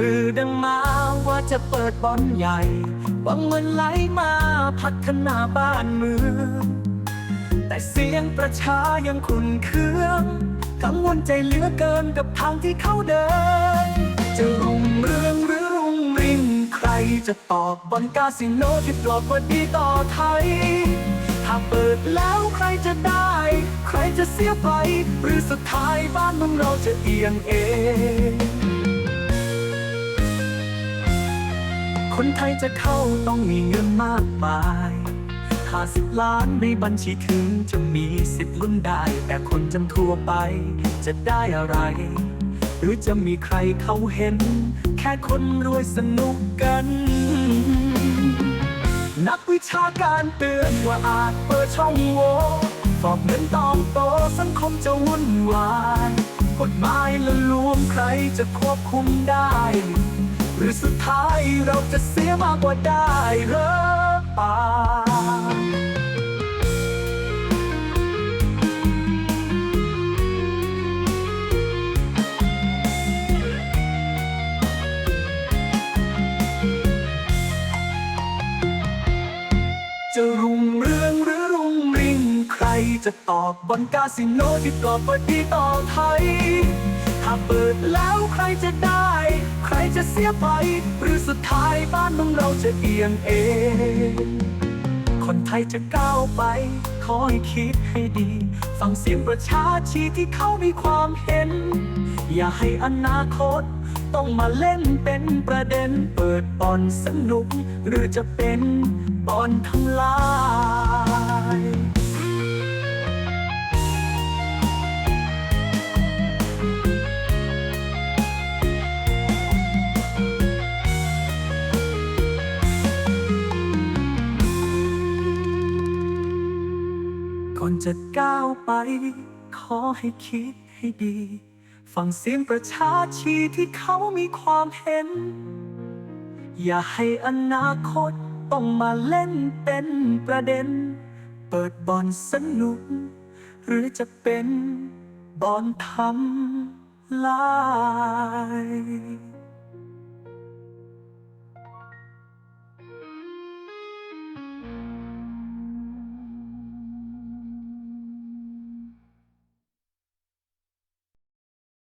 ลือดังมาว่าจะเปิดบอลใหญ่หวังเงินไหลมาพัฒนาบ้านเมืองแต่เสียงประชายังขุนเคืองกังวลใจเหลือเกินกับทางที่เขาเดิน จะรุ่งเรืองหรือรุ่งริ่งใครจะตอบบอลกาสิโนที่ปลอบว่าดีต่อไทย ถ้าเปิดแล้วใครจะได้ ใครจะเสียไป หรือสุดท้ายบ้านเมืองเราจะเอียงเอง คนไทยจะเข้าต้องมีเงินมากมายห้าสิบล้านในบัญชีถึงจะมีสิทธิ์ลุ้นได้ แต่คนจำทั่วไปจะได้อะไร หรือจะมีใครเขาเห็น แค่คนรวยสนุกกัน นักวิชาการเตือนว่าอาจเปิดช่องโหว่ฟอกเงินตองโตสังคมจะวุ่นวาย กฎหมายละลวงใครจะควบคุมได้ หรือสุดท้ายเราจะเสียมากกว่าได้หรือเปล่าจะรุ่งเรืองหรือรุ่งริ่งใครจะตอบบนกาสิโนที่ปลอบว่าดีต่อไทย ถ้าเปิดแล้วใครจะได้ ใครจะเสียไป หรือสุดท้ายบ้านเมืองเราจะเอียงเอง คนไทยจะก้าวไป ขอให้คิดให้ดี ฟังเสียงประชาชีที่เขามีความเห็น อย่าให้อนาคต ต้องมาเล่นเป็นประเด็น เปิดบอลสนุก หรือจะเป็นบอลทำลาย จะก้าวไป ขอให้คิดให้ดี ฟังเสียงประชาชีที่เขามีความเห็น อย่าให้อนาคตต้องมาเล่นเป็นประเด็น เปิดบอลสนุก หรือจะเป็นบอลทำลาย